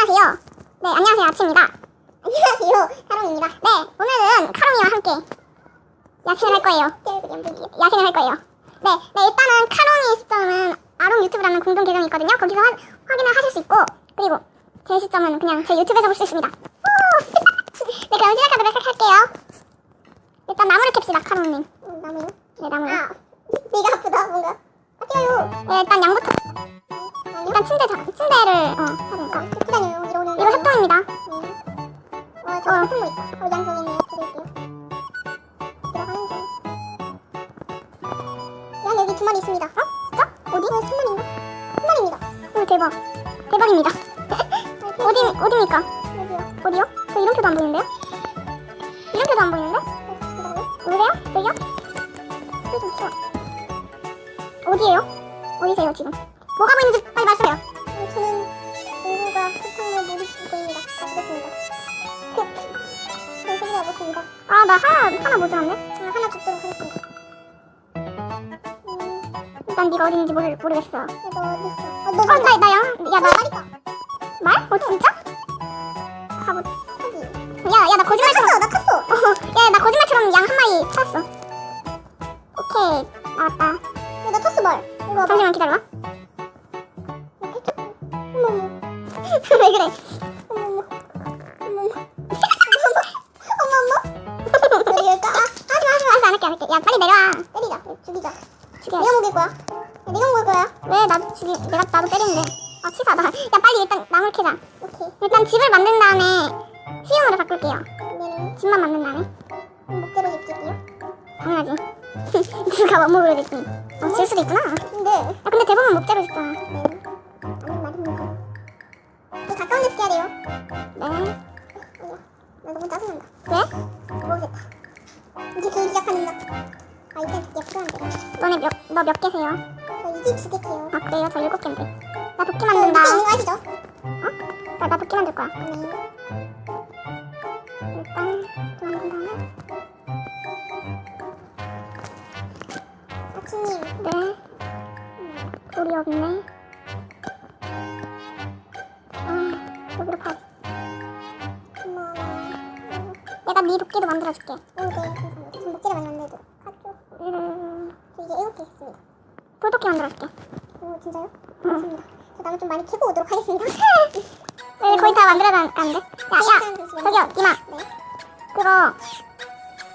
안녕하세요. 네, 안녕하세요. 아침입니다. 안녕하세요. 카롱입니다. 네, 오늘은 카롱이와 함께 야생을 할 거예요. 야생을 할 거예요. 네, 네 일단은 카롱이 시점은 아롱 유튜브라는 공동 계정이 있거든요. 거기서 하- 확인을 하실 수 있고 그리고 제 시점은 그냥 제 유튜브에서 볼 수 있습니다. 오! 네, 그럼 시작하도록 할게요. 일단 나무를 캡시다, 카롱님. 나무요? 네, 나무요. 아, 네가 아프다, 뭔가. 아, 뛰어요. 네, 일단 양부터. 일단 침대 자, 침대를 어 하니까 기다려요. 이거 오늘. 이거 협동입니다. 어, 저 어. 한거 있다. 어, 양손 있네요. 드릴게요. 들어가는 중. 야, 여기 두 마리 있습니다. 어? 진짜? 어디? 어, 한 마리인가? 한 마리입니다. 오 대박 대박입니다. 어디 어디입니까? 여기요. 어디요? 저 이름표도 안 보이는데요? 어디세요 지금? 뭐가 보이는지 빨리 말씀해요. 어, 저는 친구가 세상을 못 보입니다. 다 죽었습니다. 전 소리 해봤습니다. 아 나 하나 하나 모자랐네. 저 하나 죽도록 하겠습니다. 음, 일단 네가 어디인지 모르 모르겠어. 야, 너 어디 있어? 어, 너 어, 나, 나 양, 야, 나, 말이다. 말? 어, 진짜? 바보. 하지. 야, 야, 나 거짓말처럼. 나 컸어. 어, 야, 나 거짓말처럼 양 한 마리 찾았어. 오케이, 나왔다. 잠시만 기다려봐. 어머, 어머. 왜 그래? 어머, 어머. 어머, 어머. 어머, 어머. 여기 열까? 아, 하지 마, 하지 마. 알았어, 안 할게, 안 할게. 야, 빨리 내려와. 때리자. 야, 죽이자. 죽여. 내가 먹일 거야. 야, 내가 먹을 거야. 왜 나도 죽이, 내가, 나도 때리는데. 아, 치사하다. 야, 빨리 일단 나물 캐자. 오케이. 일단 집을 만든 다음에 수영으로 바꿀게요. 그러면은 집만 만든 다음에. 목대로 입힐게요. 당연하지. 누가 원목으로 짓지. 어, 질 수도 있구나. 야, 근데 근데 대부분 목재로 짓잖아. 네. 아니 말입니다. 저 가까운 데서 해야 돼요. 네. 나 너무 짜증난다. 왜? 모르겠다. 이제 게임 시작합니다. 아 일단 두개 필요한데. 너네 몇, 너 몇 개세요? 저 이제 두개 캐요. 아, 그래요? 저 일곱 개인데. 나 도끼 저 만든다. 밑에 있는 거 아시죠? 어? 나, 나 도끼 만들 거야. 네. 일단, 도끼 만든 다음에. 네. 음, 돌이 없네. 아, 여기로 가. 고마워. 내가 네 도끼도 만들어줄게. 오, 네. 감사합니다. 전 목재를 많이 만들고. 가죠. 음, 저 이제 일곱 개 했습니다. 돌도끼 만들어줄게. 오, 진짜요? 응. 감사합니다. 저 나무 좀 많이 캐고 오도록 하겠습니다. 왜 거의 다 만들어가는데? 야, 야, 저기요, 이마. 네. 그거,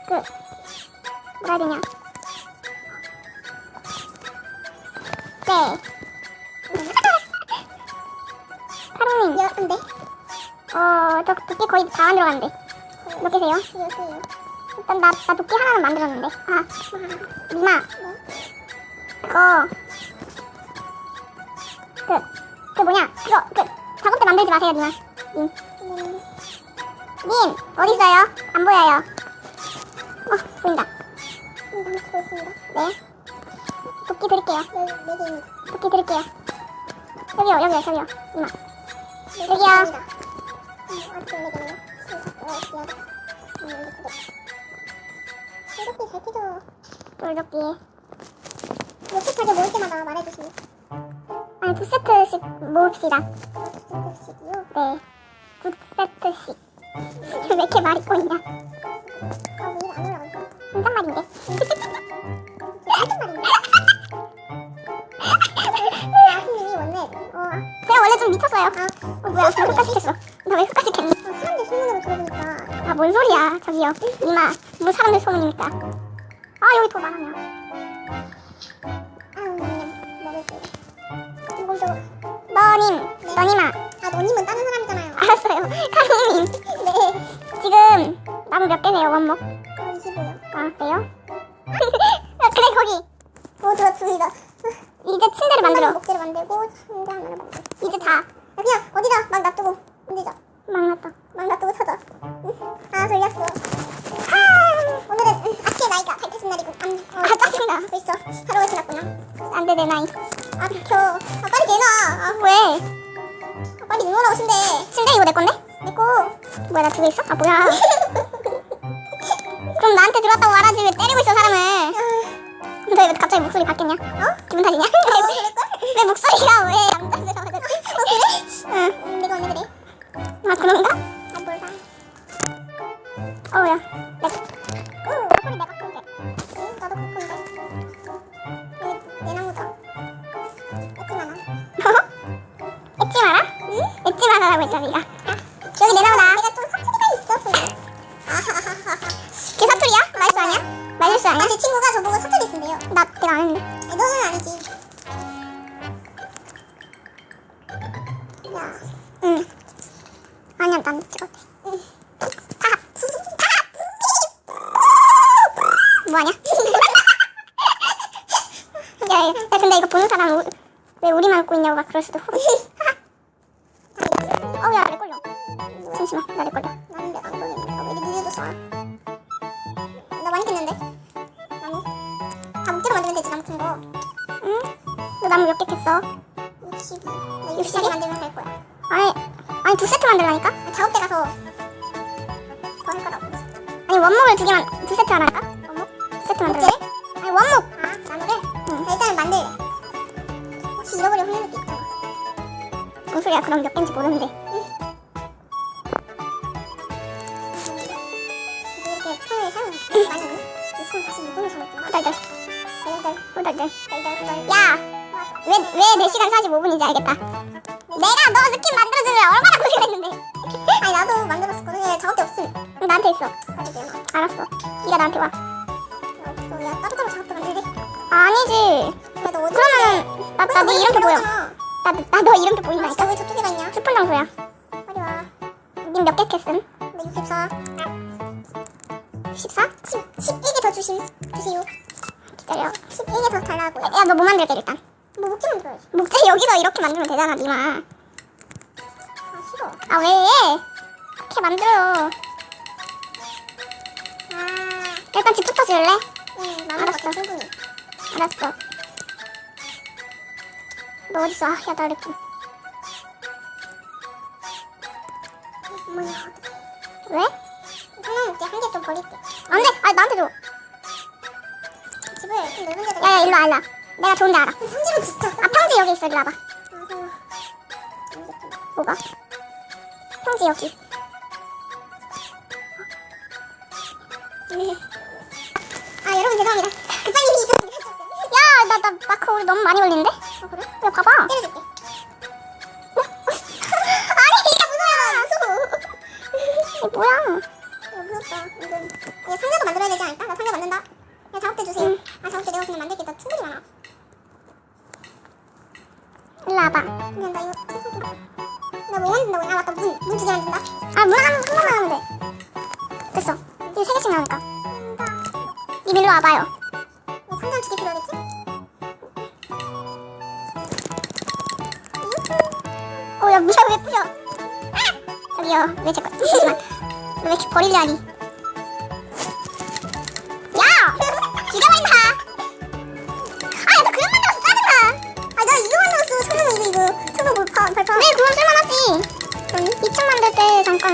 그, 뭐라 해야 되냐. 몇 개인데? 어, 저 도끼 거의 다 만들어갔는데. 몇 개세요? 몇 개예요? 일단 나, 나 도끼 하나는 만들었는데. 아. 네. 그거, 그, 그 뭐냐. 그거, 그, 작업대 만들지 마세요, 리마. 님. 네. 님, 어딨어요? 안 보여요. 어, 보인다. 네. 도끼 드릴게요. 네, 네 개입니다. 도끼 드릴게요. 여기요, 여기요, 저기요. 이마. 네 여기요. 네. 어, 잘. 돌도끼. 로켓하게 모을 때마다 말해주시면. 아니, 두 세트씩 모읍시다. 주식이요. 네. 두 세트씩. 왜 이렇게 말이 꼬이냐. 아, 왜 이래 안 올라가지? 혼잣말인데. 저기요. 이마. 뭐 사람들 소문입니까? 아, 여기 더 많아요. 그냥 먹을게요. 이건 또, 너님, 너님아. 아 너님은 다른 사람이잖아요. 알았어요. 카롱님. 네. 지금 나무 몇 개세요, 원목? 어, 25요. 아, 그래요? 아, 그래, 거기. 어, 좋았습니다. 이제 침대를 만들어. 목재를 만들고 침대 하나를 만들고. 이제 다. 야, 그냥 어디다 막 놔두고 흔들자. 막났다. 막 놔두고 안 돼, 내 나이. 아 비켜. 아 빨리 내놔. 아, 왜? 아, 빨리 내놓으라 오신대. 침대 이거 내 건데? 내꺼. 뭐야, 나 두 개 있어? 아, 뭐야. 그럼 나한테 들어왔다고 말하지 왜 때리고 있어, 사람을. 너왜 갑자기 목소리 바뀌었냐? 어? 기분 탓이냐? 어? 왜 목소리가 왜 있잖아 네 느려졌어? 나 많이 깼는데? 나무? 다 목대로 만들면 되지, 나무 큰 거. 응? 너 나무 몇개 캤어? 62. 나62 60개 만들면 될 거야. 아니, 아니 두 세트 만들라니까? 아, 작업대 가서 더 할 거라고. 아니 원목을 두 개만 두 세트 하나 할까? 원목? 두 세트 만들래? 아니 원목. 아, 나무를? 응. 아, 일단은 만들래. 혹시 흘릴 수도 있잖아. 뭔 소리야? 그럼 몇 개인지 모르는데. 왜왜 4시간 45분인지 알겠다. 내가 너 스킨 만들어주면 얼마나 고생했는데. 아니, 나도 만들었었거든. 얘 작업대 없음. 나한테 있어. 알았어. 네가 나한테 와. 없어. 야, 따로따로 작업대 만들래? 아니지. 그래도 어디 그러면은 나나 네 이름표 보여. 나너 이름표 아, 보인다니까. 진짜 왜 저쪽에 가 있냐? 숯불 장소야. 빨리 와. 님몇개 캤음? 나 64. 14? 10, 11개 더 주심. 주세요. 기다려. 11개 더 달라고. 야너 뭐 만들게 일단. 뭐 목재 만들어야지. 목재 여기서 이렇게 만들면 되잖아 니마. 아, 싫어. 아 왜? 이렇게 만들어. 아, 일단 집부터 지을래? 응, 알았어. 충분히. 알았어. 너 어딨어? 아, 야, 나 이렇게. 뭐야. 왜? 하나 목재 한개 좀 버릴게. 안 돼! 아, 나한테 줘. 집을 좀 넓은 데다. 야, 야, 일로 와, 일로 와. 내가 좋은 데 알아. 편지로 붙였어. 아, 평지 여기 있어, 일로 와봐. 아. 뭐가? 평지 여기. 아, 여러분 죄송합니다. 급한 일이 있었습니다. 야, 나, 나 마크 우리 너무 많이 올린데? 아, 그래? 야, 봐봐. 때려줄게. 아니, 이게 무서워. 이게 뭐야? 야, 무섭다. 이거. 야, 상자도 만들어야 되지 않을까? 나 상자 만든다. 야, 작업대 주세요. 응. 아, 작업대 내가 그냥 만들게. 나 충분히 많아. 일로 와봐. 그냥 나 이거. 나뭐 만든다고? 아, 맞다. 문. 문 두 개 만든다. 아, 문 한, 한 번만 하면 돼. 됐어. 이제 세 개씩 나오니까. 님 일로 와봐요. 야, 상자 두개 필요하겠지? 어, 야, 뭐야, 왜 뿌려? 아! 저기요, 왜 자꾸, 잠시만. 너왜 이렇게 버리려 하니?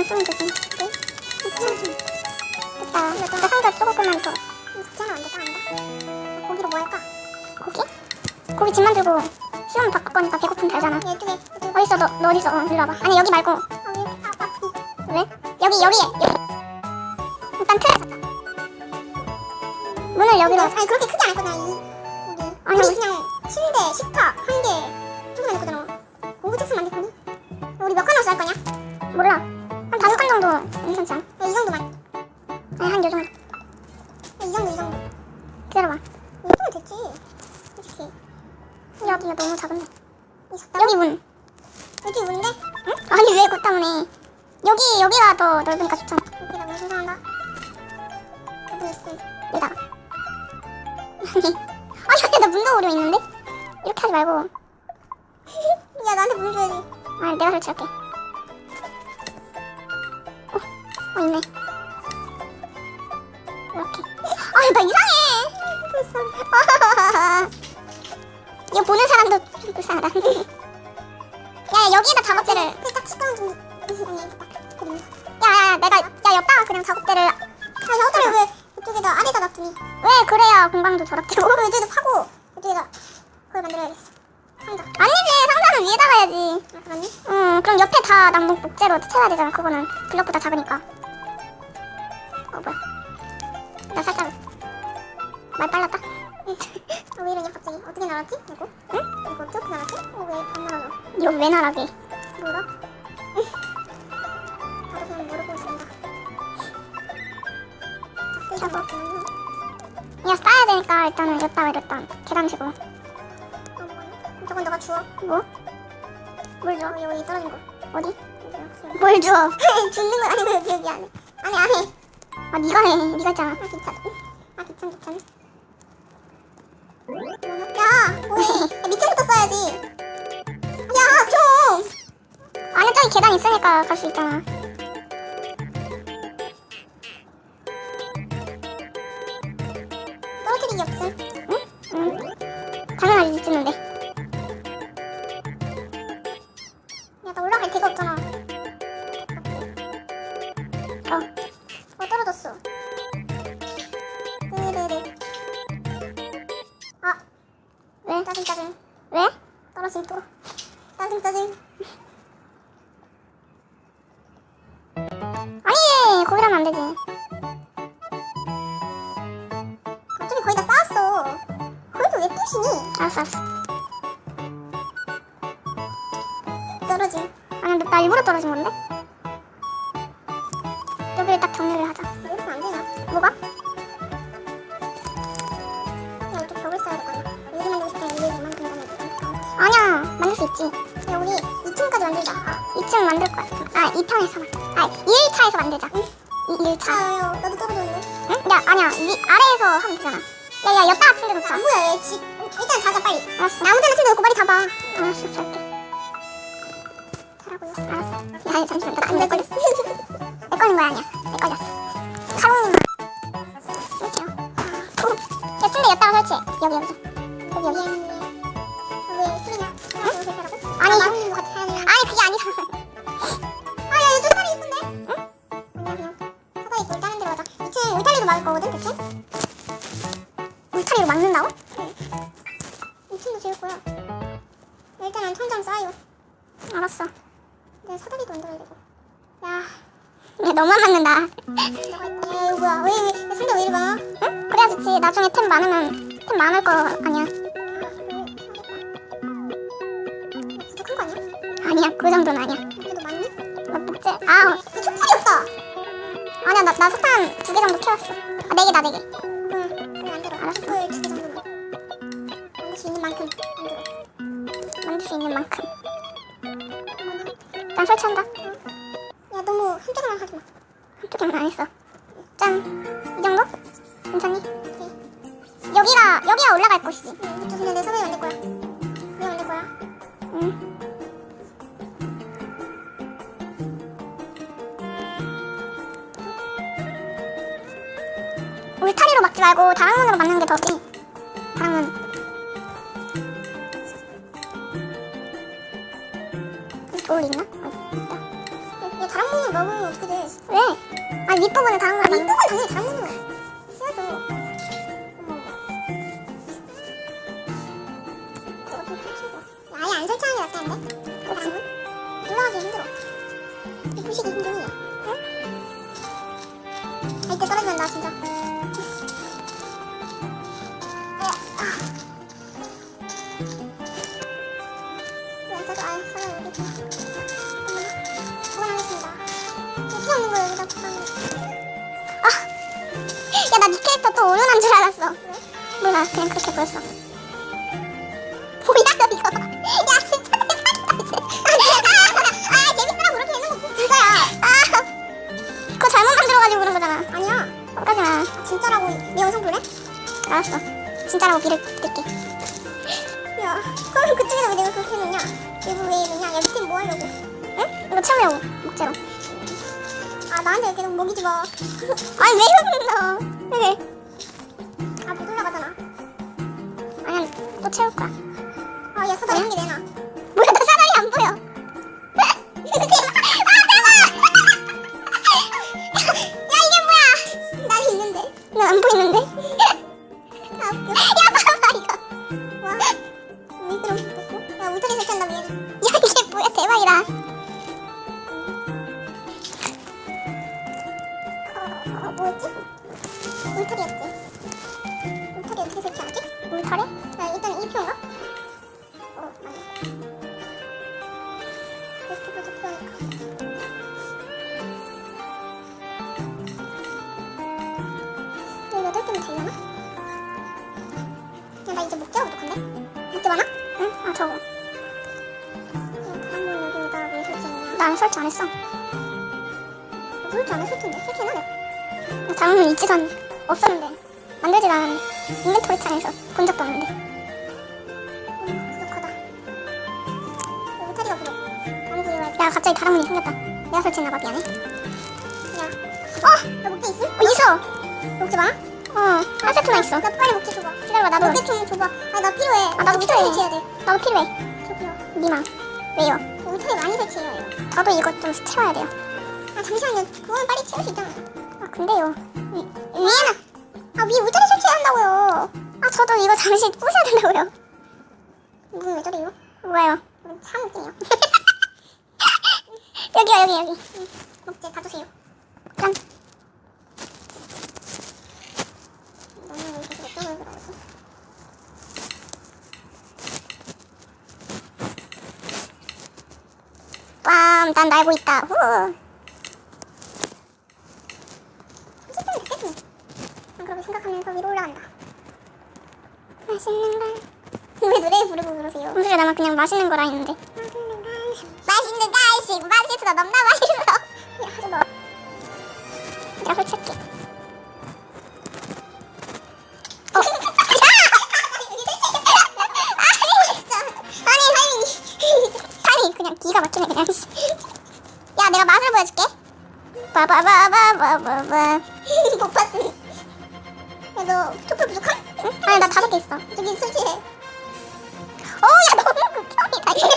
때 잠깐 쓰면 되지. 됐다. 나 상자 조금만 더. 걱정은 안 돼, 안 돼. 고기로 뭐 할까? 고기? 고기 집 만 들고 수염 바꿀 거니까 배고픔 달잖아. 야, 이쪽에, 이쪽에. 어딨어, 너, 너 어딨어? 어, 일로 와봐. 아니, 여기 말고. 아, 왜? 아, 아? 여기, 여기에. 여기. 일단 잡자. 문을 여기로. 아니, 그렇게 크게 여기가 너무 작은데. 여기 문. 여기 문데? 응? 아니, 왜 그것 때문에. 여기, 여기가 더 넓으니까 좋잖아. 여기다 문 생산한다. 여기 있음. 여기다가. 아니, 아니, 근데 나 문도 오려 있는데? 이렇게 하지 말고. 야, 나한테 문 줘야지. 아니, 내가 설치할게. 어, 어, 있네. 작업대를. 딱 10강 정도. 아니, 딱. 그림. 야, 야, 내가, 야, 여기다가 그냥 작업대를. 아, 작업대를 왜 이쪽에다 아래다 놔두니? 왜 그래야 공방도. 그럼 이쪽에다 파고, 이쪽에다 그걸 만들어야겠어. 상자. 아니지, 상자는 위에다가 해야지. 아, 그렇니? 응, 그럼 옆에 다 남북 목재로 채워야 되잖아. 그거는 블럭보다 작으니까. 어, 뭐야. 나 살짝 말 빨랐다. 아, 왜 이러냐, 갑자기? 어떻게 나왔지? 이거? 응? 이거 어떻게 나왔지? 어, 왜안 나와져? 이거 왜 한 거? 나도 그냥 모르고 있습니다. 뜯어서 뭐 그냥 이거 싸야 되니까 일단은 이랬다 이랬다 계단지고. 그 어, 저건 너가 주워. 뭐? 물 주워? 여기, 여기 떨어진 거. 어디? 여기, 뭘 주워? 죽는 건 아니고 여기 여기 안 해. 아니 안해. 아 니가 해. 니가 했잖아. 아 귀찮아. 아 귀찮아 귀찮아. 어, 어, 야 뭐해 밑에부터 써야지. 안에 저기 계단 있으니까 갈 수 있잖아. 떨어뜨리기 없음. 응? 당연하지 있는데. 야나 올라갈 데가 없잖아. 어. 어 만들 수 있지. 야 우리 2층까지 만들자. 아, 2층 만들 거야. 아 2편에서 아 2일차에서 만들자. 2일차. 아유 나도 떨어졌네. 응? 야 아니야 위 아래에서 하면 되잖아. 야야 여기다가 침대 놓자. 안 보여 얘 집. 일단 자자 빨리. 알았어. 나 아무 데나 침대 놓고 빨리 잡아. 알았어 잘게. 자라고요. 알았어. 야 잠시만 나안내 되지. 걸렸어. 내 걸린 거야 아니야. 내 걸렸어. 카롱님. 설치요. 야 침대 여기다가 설치해. 여기 여기. 여기 여기. 2층도 지을 거야. 일단은 천장 쌓아요. 알았어. 내 사다리도 만들어야 되고. 야, 야 너만 맞는다. 너가 있다. 야 이거 뭐야? 왜 왜? 왜 상대 왜 이리 많아? 응? 그래야 좋지. 나중에 템 많으면 템 많을 거 아니야. 부족한 거 아니야? 아니야 그 정도는 아니야. 그래도 많니? 나 목재. 아이 촛불이 없다. 아니야 나, 나 석탄 두 개 정도 캐왔어. 아, 네 개다 네 개. 응, 그래 만들어. 알았어. 수 있는 만큼 만들어. 만들 수 있는 만큼. 일단 설치한다. 야 너무 한쪽으로만 하지 마. 한쪽에만 안 했어. 짠. 이 정도? 괜찮니? 여기가 여기가 올라갈 곳이지. 응, 이쪽 그냥 내 사다리 만들 거야. 그냥 만들 거야. 응. 울타리로 막지 말고 다락문으로 막는 게 더지. 돌 있나? 어, 다른 문을 먹으면 어떻게 돼? 왜? 아 윗부분은 다락문 아, 막는 이쪽은 당연히 다른 문을 해야죠. 야, 아예 안 설치하는 게? 다른 문? 올라가기 힘들어. 이 부시기 힘드니? 응? 아, 이때 떨어지면 나 진짜. 또 오류난 줄 알았어. 몰라, 그냥 그렇게 보였어. 뭐야, 너 이거. 야, 진짜 대박이다. 아, 아, 재밌으라고 그렇게 해놓은 거 진짜야. 아, 그거 잘못 만들어가지고 그런 거잖아. 아니야. 그러지 마. 아, 진짜라고 내 영상 볼래? 알았어. 진짜라고 믿을게. 야, 그럼 그쪽에다 왜 내가 그렇게 해놓냐? 이거 왜 이러냐? 야, 밑에 뭐 하려고? 응? 이거 채우려고, 목재로. 아, 나한테 이렇게 너무 먹이지 마. 아니, 왜 이러는 너? 왜? 아, 또 채울 거야. 아, 야, 사다리 한개 내놔. 뭐야, 너 사다리 안 보여. 나. 난안 보이는데? 아, 웃겨. 야, 봐봐, 이거. 와. 미끄럼 죽겠고. 야, 울타리 설치한다며. 야, 이게 뭐야, 대박이다. 설치 안 했어. 설치 안 했을 텐데 설치해놔 내가. 다음은 있지도 않 없었는데 만들지도 않았는데 인벤토리 창에서 본 적도 없는데 음, 부족하다. 타리가 부족. 야 갑자기 다른 문이 생겼다 내가 설치했나봐 미안해 야. 어? 너 목재 있음? 어 있어 목재 많아? 어 하세트나 있어 나 빨리 목재 줘봐. 기다려봐 나도 목재 좀 줘봐. 아나 필요해. 아, 나도 필요해. 나도 필요해 저기요. 니마 왜요? 타리 많이 설치해야 해요. 저도 이거 좀 채워야 돼요 아 잠시만요. 그거는 빨리 채울 수 있잖아. 아 근데요 위, 위에는 아 위에 울타리 설치해야 한다고요. 아 저도 이거 잠시 부셔야 된다고요 무슨 왜 저래요? 뭐예요? 우리 참 웃기네요. 여기요 여기 여기 목재 다 주세요. 짠 너는 왜 계속 어떤 걸 그러고 빰, 난 날고 있다. 후. 난 그렇게 생각하면서 위로 올라간다. 맛있는 걸. 왜 노래 부르고 그러세요? 무슨 나만 그냥 맛있는 거라 했는데. 맛있는 간식. 맛있는 간식. 맛있어. 넘나 맛있어. 야, 마. 내가 설치할게. 어. 기가 막히네, 그냥. 야, 내가 맛을 보여줄게. 빠바바바바바바. 못 봤음. 야, 너 촛불 부족함? 응? 아니, 나 다섯 개 있어. 저기 설치해. 어, 야, 너무 극혐이다. 이거.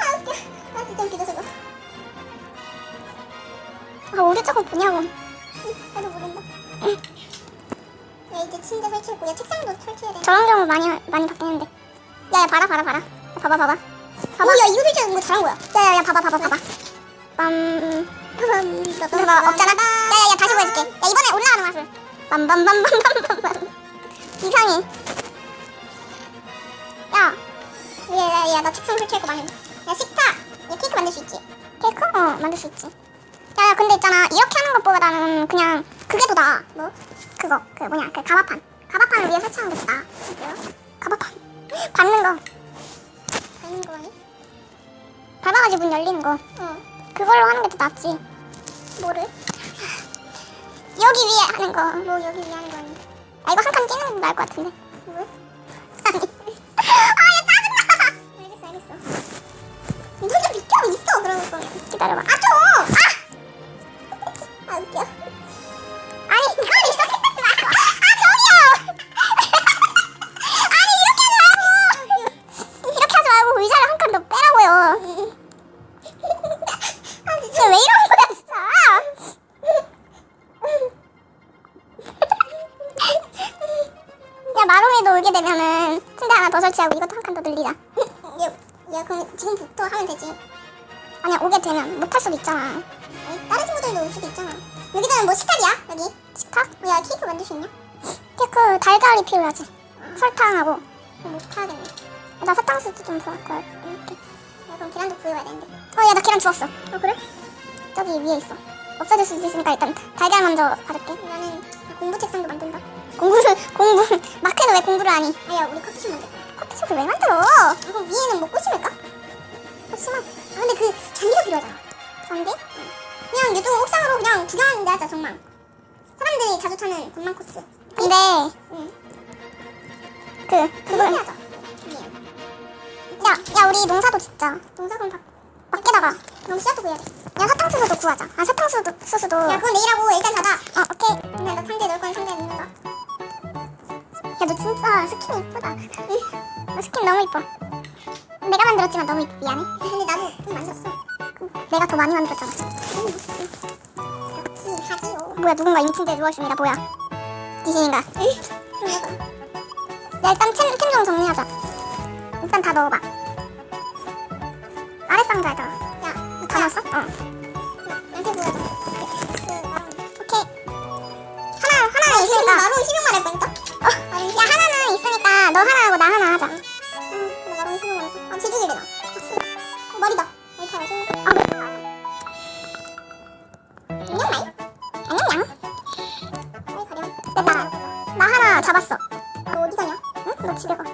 아, 웃겨. 아, 진짜 웃기다, 저거. 아, 우리 저거 뭐냐고. 응, 나도 모른다. 야, 이제 침대 설치했고, 야, 책상도 설치해야 돼. 저런 경우 많이, 많이 바뀌는데. 야, 야, 봐라, 봐라, 봐라. 봐봐, 봐봐. 봐봐. 오, 야, 이거 설치하는 거 잘한 거야. 야, 야, 야, 봐봐, 봐봐, 봐봐. 빰. 봐봐, 없잖아. 야, 야, 야, 다시 보여줄게. 야, 이번에 올라가는 맛을. 빰빰빰빰빰빰빰. 이상해. 야, 야, 야, 야, 나 책상 설치할 거 많은. 야, 식탁. 야, 케이크 만들 수 있지? 케이크? 어, 만들 수 있지. 야, 야, 근데 있잖아. 이렇게 하는 것보다는 그냥 그게 더 나아. 뭐? 그거, 그 뭐냐, 그 가마판. 가마판을 위에 설치하는 게더 나아. 가마판. 밟는 거. 아닌 거 아니? 밟아가지고 문 열리는 거. 어. 그걸로 하는 게 더 낫지. 뭐를? 여기 위에 하는 거. 뭐 여기 위에 하는 거 아니? 아, 이거 한칸 띄는 게 나을 것 같은데. 왜? 아니. 아, 얘 짜증나! 알겠어, 알겠어. 너좀 비켜 있어 그러는 거면. 기다려봐. 아 좀! 케이크 달걀이 필요하지. 설탕하고. 그럼 못 하겠네. 나 사탕수수 좀 좋아할 거야. 이렇게. 야 그럼 계란도 구해와야 되는데. 어, 야, 나 계란 주웠어. 아 그래? 저기 위에 있어. 없어질 수도 있으니까 일단 달걀 먼저 받을게. 나는 공부 책상도 만든다. 공부를, 공부, 마크는 왜 공부를 하니? 아 야 우리 커피숍 만들. 커피숍을 왜 만들어? 이거 위에는 뭐 꽃심을까? 꽃심아. 아 근데 그 잔디가 필요하잖아. 잔디? 그냥 요즘 옥상으로 그냥 구경하는 데 하자 정말. 사람들이 자주 타는 군만 코스. 근데, 응. 그, 그걸. 해야죠. 야, 야, 우리 농사도 짓자. 동사금 밖. 밖에다가. 그럼 씨앗도 구해야 돼. 야, 사탕수수도 구하자. 아, 사탕수수, 수수도. 야 그건 내일 하고 일단 자자. 어, 오케이. 그냥 너 상자에 넣을 건 상자에 넣는다. 야, 너 진짜 스킨 이쁘다. 너 스킨 너무 이뻐. 내가 만들었지만 너무 이뻐. 미안해. 근데 나도 좀 만졌어. 내가 더 많이 만들었잖아. 작지 하지요. 뭐야, 누군가 임침대에 누워있습니다. 뭐야. 귀신인가? 야, 일단 템, 템좀 정리하자. 일단 다 넣어봐. 아래 상자에다가. 야, 다 넣었어? 어. 나한테 보여줘. 오케이. 하나, 하나는 지금 있으니까. 10명 말할 뻔했다. 어, 야, 하나는 있으니까 너 하나 하고 나 하나 하자. 응, 나 마론 10명 말했어. 아, 제주길이다. 어, 머리다. 머리 타야지. 아, 그래? 됐다. 나 하나 잡았어. 너 어디 가냐? 응? 너 집에 가.